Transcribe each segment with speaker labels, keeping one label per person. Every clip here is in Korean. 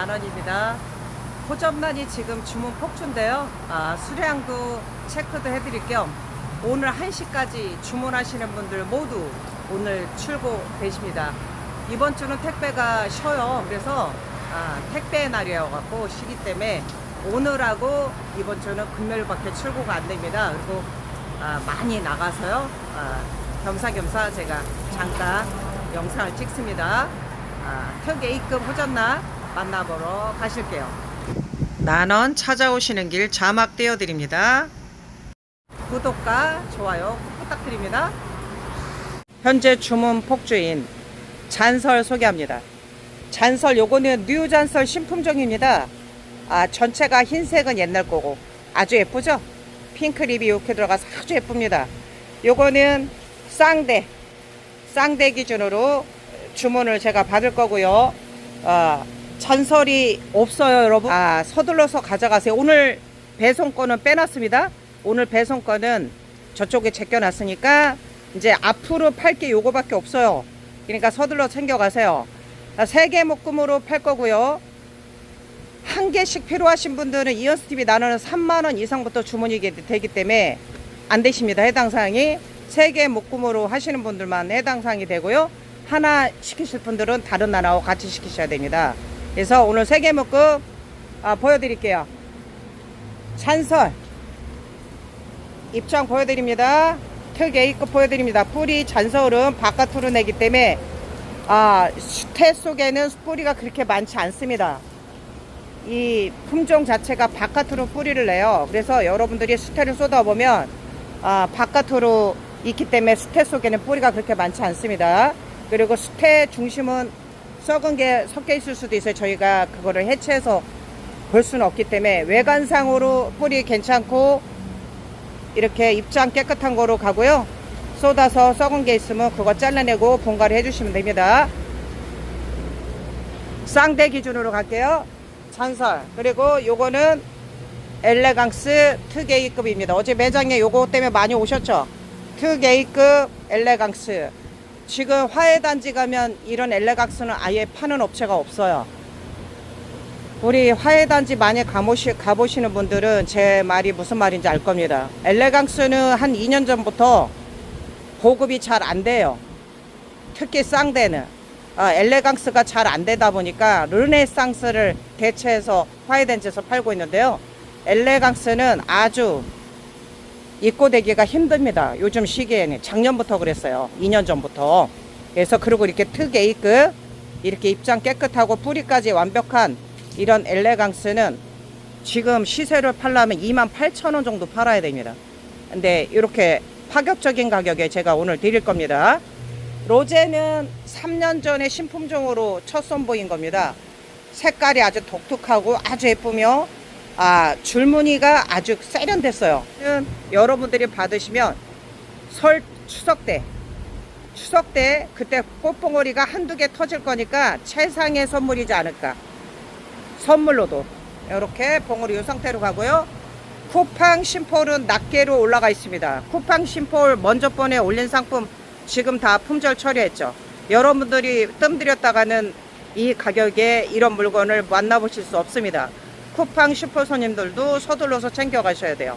Speaker 1: 만원입니다. 호접란이 지금 주문 폭주인데요. 아, 수량도 체크도 해드릴 겸 오늘 1시까지 주문하시는 분들 모두 오늘 출고되십니다. 이번 주는 택배가 쉬어요. 그래서 아, 택배 날이어갖고 쉬기 때문에 오늘하고 이번 주는 금요일밖에 출고가 안 됩니다. 그리고 아, 많이 나가서요. 아, 겸사겸사 제가 잠깐 영상을 찍습니다. 아, 특 A급 호전나 만나보러 가실게요. 만원 찾아오시는 길 자막 띄워드립니다. 구독과 좋아요 부탁드립니다. 현재 주문 폭주인 잔설 소개합니다. 잔설 요거는 뉴 잔설 신품종입니다. 아, 전체가 흰색은 옛날 거고 아주 예쁘죠? 핑크 립이 이렇게 들어가서 아주 예쁩니다. 요거는 쌍대 쌍대 기준으로 주문을 제가 받을 거고요. 어, 잔설이 없어요, 여러분. 아, 서둘러서 가져가세요. 오늘 배송권은 빼놨습니다. 오늘 배송권은 저쪽에 제껴놨으니까 이제 앞으로 팔 게 요거밖에 없어요. 그러니까 서둘러 챙겨가세요. 세 개 묶음으로 팔 거고요. 한 개씩 필요하신 분들은 이언스 TV 나눠는 3만 원 이상부터 주문이 되기 때문에 안 되십니다. 해당 사항이 세 개 묶음으로 하시는 분들만 해당 사항이 되고요. 하나 시키실 분들은 다른 나라와 같이 시키셔야 됩니다. 그래서 오늘 세개 묶음 아, 보여드릴게요. 찬설 입장 보여드립니다. 특 A급 보여드립니다. 뿌리 잔설은 바깥으로 내기 때문에 아, 태 속에는 뿌리가 그렇게 많지 않습니다. 이 품종 자체가 바깥으로 뿌리를 내요. 그래서 여러분들이 수태를 쏟아보면 아, 바깥으로 있기 때문에 수태 속에는 뿌리가 그렇게 많지 않습니다. 그리고 수태 중심은 썩은 게 섞여 있을 수도 있어요. 저희가 그거를 해체해서 볼 수는 없기 때문에 외관상으로 뿌리 괜찮고 이렇게 입장 깨끗한 거로 가고요. 쏟아서 썩은 게 있으면 그거 잘라내고 분갈이 해주시면 됩니다. 쌍대 기준으로 갈게요. 잔설 그리고 요거는 엘레강스 특 A급입니다. 어제 매장에 요거 때문에 많이 오셨죠? 특 A급 엘레강스 지금 화해단지 가면 이런 엘레강스는 아예 파는 업체가 없어요. 우리 화해단지 많이 가보시, 가보시는 분들은 제 말이 무슨 말인지 알 겁니다. 엘레강스는 한 2년 전부터 보급이 잘 안 돼요. 특히 쌍대는. 아, 엘레강스가 잘 안 되다 보니까 르네상스를 대체해서 화해단지에서 팔고 있는데요. 엘레강스는 아주 입고되기가 힘듭니다. 요즘 시기에는. 작년부터 그랬어요. 2년 전부터. 그래서 그리고 이렇게 특 A급 이렇게 입장 깨끗하고 뿌리까지 완벽한 이런 엘레강스는 지금 시세를 팔려면 28,000원 정도 팔아야 됩니다. 근데 이렇게 파격적인 가격에 제가 오늘 드릴 겁니다. 로제는 3년 전에 신품종으로 첫 선보인 겁니다. 색깔이 아주 독특하고 아주 예쁘며 아, 줄무늬가 아주 세련됐어요. 여러분들이 받으시면 설 추석 때 추석 때 그때 꽃봉오리가 한두 개 터질 거니까 최상의 선물이지 않을까. 선물로도 이렇게 봉오리 이 상태로 가고요. 쿠팡 심폴은 낱개로 올라가 있습니다. 쿠팡 심폴 먼저 번에 올린 상품 지금 다 품절 처리했죠. 여러분들이 뜸들였다가는 이 가격에 이런 물건을 만나보실 수 없습니다. 쿠팡 슈퍼 손님들도 서둘러서 챙겨가셔야 돼요.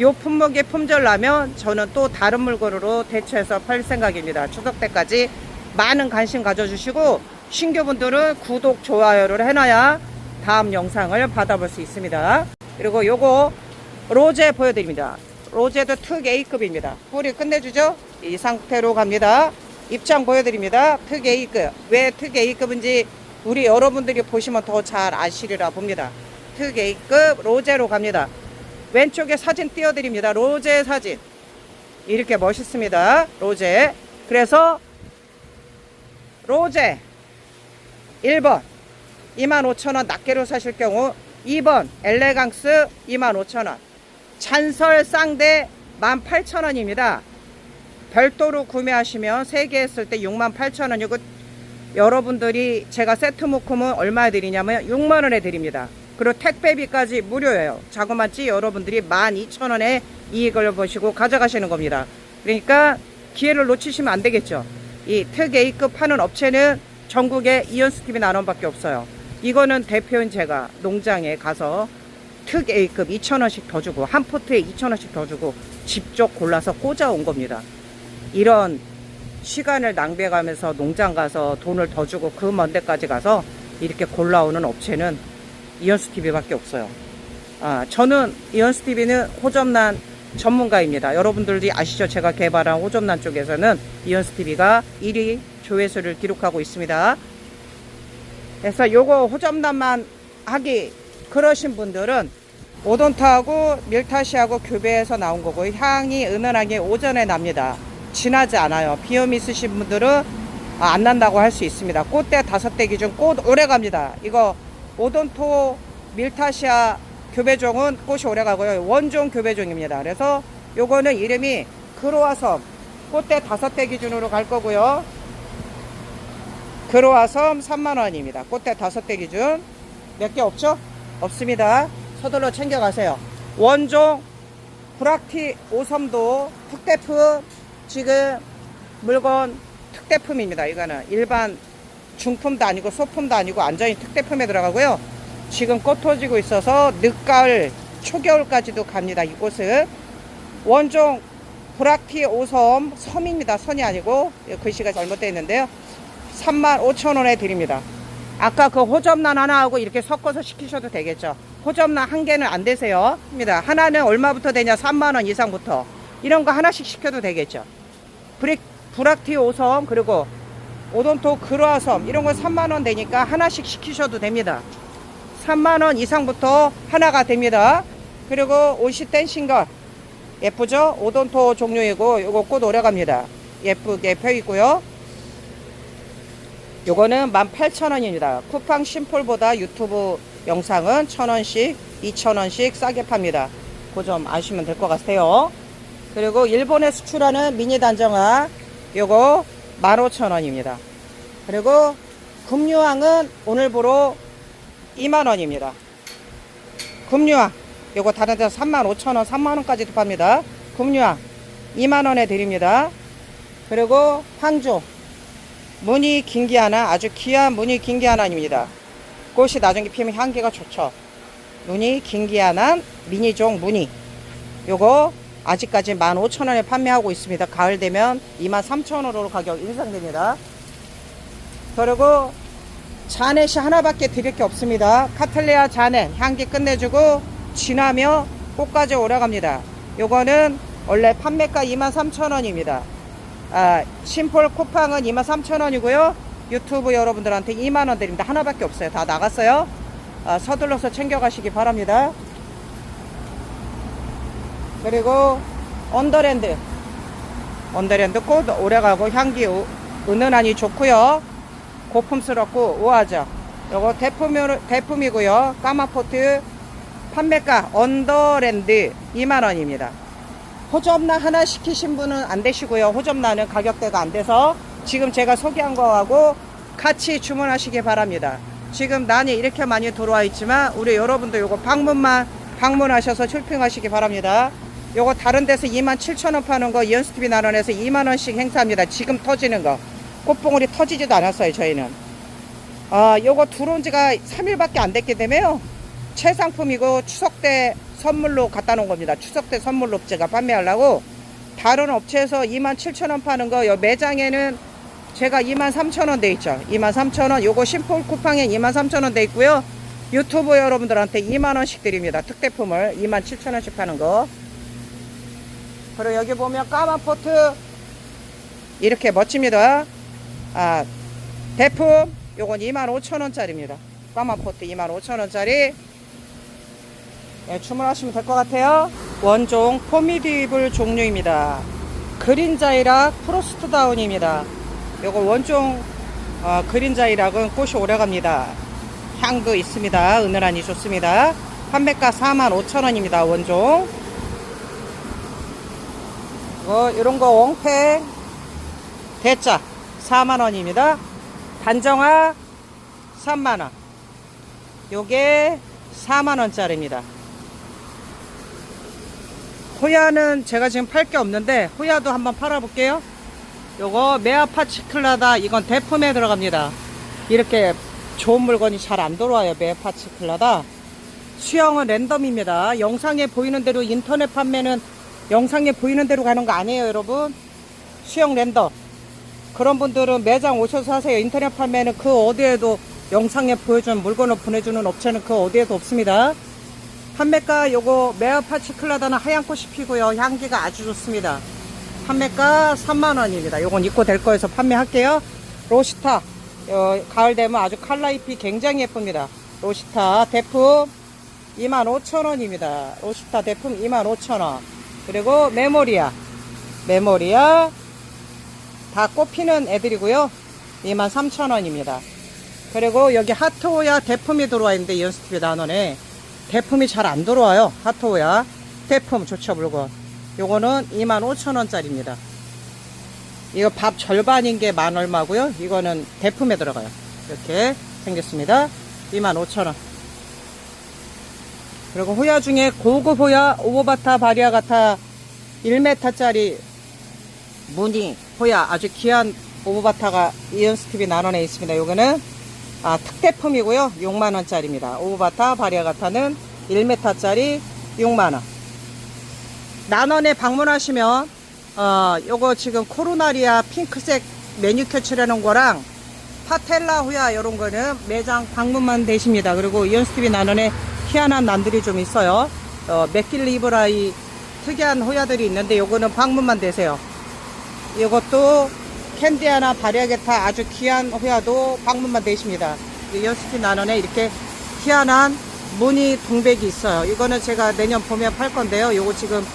Speaker 1: 요 품목이 품절 나면 저는 또 다른 물건으로 대체해서 팔 생각입니다. 추석 때까지 많은 관심 가져주시고 신규분들은 구독, 좋아요를 해놔야 다음 영상을 받아볼 수 있습니다. 그리고 요거 로제 보여드립니다. 로제도 특 A급입니다. 뿌리 끝내주죠? 이 상태로 갑니다. 입장 보여드립니다. 특 A급. 왜특 A급인지 우리 여러분들이 보시면 더 잘 아시리라 봅니다. 특 A급 로제로 갑니다. 왼쪽에 사진 띄워드립니다. 로제 사진. 이렇게 멋있습니다. 로제. 그래서 로제 1번 25,000원 낱개로 사실 경우 2번 엘레강스 25,000원 잔설 쌍대 18,000원입니다. 별도로 구매하시면 3개 했을 때 68,000원이고 여러분들이 제가 세트 묶음은 얼마에 드리냐면 6만원에 드립니다. 그리고 택배비까지 무료예요. 자그마치 여러분들이 12,000원에 이익을 보시고 가져가시는 겁니다. 그러니까 기회를 놓치시면 안 되겠죠. 이 특 A급 파는 업체는 전국에 TV 나눔밖에 없어요. 이거는 대표인 제가 농장에 가서 특 A급 2,000원씩 더 주고 한 포트에 2,000원씩 더 주고 직접 골라서 꽂아온 겁니다. 이런 시간을 낭비해가면서 농장 가서 돈을 더 주고 그 먼 데까지 가서 이렇게 골라오는 업체는 이현수 TV밖에 없어요. 아, 저는 이현수 TV는 호접란 전문가입니다. 여러분들이 아시죠? 제가 개발한 호접란 쪽에서는 이현수 TV가 1위 조회수를 기록하고 있습니다. 그래서 요거 호접란만 하기 그러신 분들은 오돈타하고 밀타시하고 교배해서 나온 거고 향이 은은하게 오전에 납니다. 진하지 않아요. 비염 있으신 분들은 아, 안 난다고 할 수 있습니다. 꽃대 다섯 대 기준 꽃 오래 갑니다. 이거 오돈토 밀타시아 교배종은 꽃이 오래 가고요. 원종 교배종입니다. 그래서 요거는 이름이 그로아섬 꽃대 다섯 대 기준으로 갈 거고요. 그로아섬 3만원입니다. 꽃대 다섯 대 기준. 몇 개 없죠? 없습니다. 서둘러 챙겨가세요. 원종 브락티 오섬도 특대품 지금 물건 특대품입니다. 이거는 일반 중품도 아니고 소품도 아니고 완전히 특대품에 들어가고요. 지금 꽃 터지고 있어서 늦가을 초겨울까지도 갑니다. 이곳은 원종 브락티 오섬 섬입니다. 선이 아니고 글씨가 잘못되어 있는데요. 3만 5천 원에 드립니다. 아까 그 호접란 하나하고 이렇게 섞어서 시키셔도 되겠죠. 호접란 한 개는 안 되세요. 하나는 얼마부터 되냐? 3만 원 이상부터. 이런 거 하나씩 시켜도 되겠죠. 브릭, 브락티 오섬 그리고 오돈토 그로아섬 이런 거 3만 원 되니까 하나씩 시키셔도 됩니다. 3만 원 이상부터 하나가 됩니다. 그리고 옷이 댄싱걸 예쁘죠? 오돈토 종류이고 요거 꽃 오래갑니다. 예쁘게 펴 있고요. 요거는 18,000원입니다. 쿠팡 심폴보다 유튜브 영상은 1,000원씩, 2,000원씩 싸게 팝니다. 그 점 아시면 될 것 같아요. 그리고 일본에 수출하는 미니 단정화 요거 15,000원입니다. 그리고 금유황은 오늘부로 2만원입니다. 금유황 요거 다른 데서 35,000원, 3만원까지도 팝니다. 금유황 2만원에 드립니다. 그리고 황조 무늬 긴게 하나 아주 귀한 무늬 긴게 하나입니다. 꽃이 나중에 피면 향기가 좋죠. 무늬 긴게 하나 미니종 무늬 요거 아직까지 15,000원에 판매하고 있습니다. 가을 되면 23,000원으로 가격 인상됩니다. 그리고 자넷이 하나밖에 드릴 게 없습니다. 카틀레아 자넷 향기 끝내주고 진하며 꽃까지 오래갑니다. 요거는 원래 판매가 23,000원입니다. 아, 심폴 쿠팡은 23,000원이고요. 유튜브 여러분들한테 2만원 드립니다. 하나밖에 없어요. 다 나갔어요. 아, 서둘러서 챙겨가시기 바랍니다. 그리고 언더랜드. 언더랜드 꽃 오래가고 향기 우- 은은하니 좋고요. 고품스럽고 우아하죠. 요거 대품, 대품이고요. 까마포트 판매가 언더랜드 2만원입니다. 호접란 하나 시키신 분은 안 되시고요. 호접란은 가격대가 안 돼서 지금 제가 소개한 거하고 같이 주문하시기 바랍니다. 지금 난이 이렇게 많이 들어와 있지만 우리 여러분도 요거 방문만 방문하셔서 쇼핑하시기 바랍니다. 요거 다른 데서 27,000원 파는 거 연스티비 나눠내서 2만원씩 행사합니다. 지금 터지는 거. 꽃봉오리 터지지도 않았어요, 저희는. 아, 요거 들어온 지가 3일밖에 안 됐기 때문에요. 최상품이고 추석 때 선물로 갖다 놓은 겁니다. 추석 때 선물로 제가 판매하려고 다른 업체에서 27,000원 파는 거 요 매장에는 제가 23,000원 돼 있죠. 23,000원 요거 심폴 쿠팡에 23,000원 돼 있고요. 유튜브 여러분들한테 2만원씩 드립니다. 특대품을 27,000원씩 파는 거. 그리고 여기 보면 까만 포트 이렇게 멋집니다. 아, 대품 요건 25,000원짜리입니다. 까만 포트 25,000원짜리 예, 주문하시면 될 것 같아요. 원종 포미디블 종류입니다. 그린자이락 프로스트다운입니다. 요거 원종 어, 그린자이락은 꽃이 오래갑니다. 향도 있습니다. 은은하니 좋습니다. 판매가 45,000원입니다. 원종. 뭐 이런 거 원패 대짜 4만원입니다. 단정화 3만원. 요게 4만원짜리입니다. 호야는 제가 지금 팔 게 없는데 호야도 한번 팔아볼게요. 요거 메아파치클라다 이건 대품에 들어갑니다. 이렇게 좋은 물건이 잘 안 들어와요. 매파치클라다. 수영은 랜덤입니다. 영상에 보이는 대로 인터넷 판매는 영상에 보이는 대로 가는 거 아니에요, 여러분. 수영 랜덤. 그런 분들은 매장 오셔서 하세요. 인터넷 판매는 그 어디에도 영상에 보여주는 물건을 보내주는 업체는 그 어디에도 없습니다. 판매가 요거 메어파치클라다는 하얀 꽃이 피고요. 향기가 아주 좋습니다. 판매가 3만원입니다. 요건 입고 될 거여서 판매할게요. 로시타. 어, 가을 되면 아주 칼라 잎이 굉장히 예쁩니다. 로시타 대품 25,000원입니다. 로시타 대품 25,000원. 그리고 메모리아. 메모리아. 다 꽃피는 애들이고요. 23,000원입니다. 그리고 여기 하트오야 대품이 들어와 있는데 이연스티비 나눠네. 대품이 잘 안 들어와요. 하트오야. 대품 좋죠, 물건. 요거는 25,000원짜리입니다. 이거 밥 절반인 게 만 얼마고요. 이거는 대품에 들어가요. 이렇게 생겼습니다. 25,000원. 그리고 호야 중에 고급 호야 오버바타 바리아가타 1m짜리 무늬 호야 아주 귀한 오버바타가 이언스티비 나눠내 있습니다. 요거는 아, 특대품이고요. 6만원짜리입니다. 오버바타 바리아가타는 1m짜리 6만원. 난원에 방문하시면 어, 요거 지금 코로나리아 핑크색 매니큐어칠하는 거랑 파텔라 후야 이런 거는 매장 방문만 되십니다. 그리고 이언스티비 난원에 희한한 난들이 좀 있어요. 어, 맥길리브라이 특이한 호야들이 있는데 요거는 방문만 되세요. 이것도 캔디아나 바리아게타 아주 귀한 호야도 방문만 되십니다. 이언스티비 난원에 이렇게 희한한 무늬 동백이 있어요. 이거는 제가 내년 봄에 팔 건데요. 요거 지금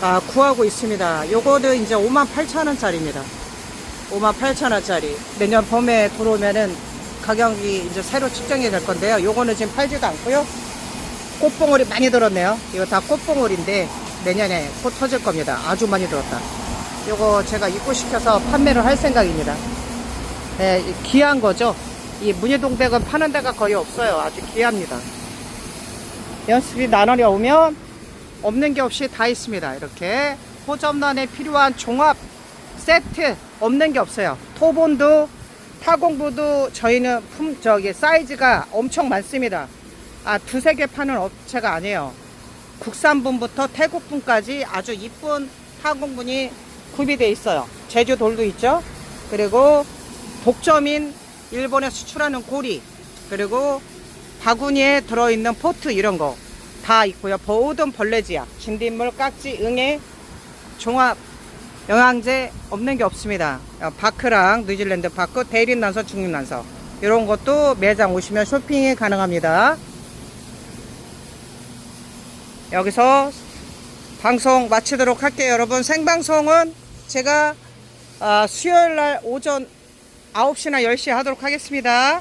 Speaker 1: 아, 구하고 있습니다. 요거는 이제 58,000원짜리입니다. 58,000원짜리. 내년 봄에 들어오면은 가격이 이제 새로 측정이 될 건데요. 요거는 지금 팔지도 않고요. 꽃봉오리 많이 들었네요. 이거 다 꽃봉오리인데 내년에 꽃 터질 겁니다. 아주 많이 들었다. 요거 제가 입고시켜서 판매를 할 생각입니다. 네, 귀한 거죠. 이 문예동백은 파는 데가 거의 없어요. 아주 귀합니다. 연습이 나눠리 오면 없는 게 없이 다 있습니다. 이렇게 호접란에 필요한 종합 세트 없는 게 없어요. 토본도 타공부도 저희는 품 저기 사이즈가 엄청 많습니다. 아 두세 개 파는 업체가 아니에요. 국산분부터 태국분까지 아주 이쁜 타공분이 구비되어 있어요. 제주 돌도 있죠. 그리고 독점인 일본에 수출하는 고리 그리고 바구니에 들어있는 포트 이런 거 다 있고요. 모든 벌레지약, 진딧물, 깍지, 응애, 종합 영양제 없는 게 없습니다. 어, 바크랑 뉴질랜드 바크, 대립난서, 중립 난서 이런 것도 매장 오시면 쇼핑이 가능합니다. 여기서 방송 마치도록 할게요. 여러분 생방송은 제가 아, 수요일 날 오전 9시나 10시에 하도록 하겠습니다.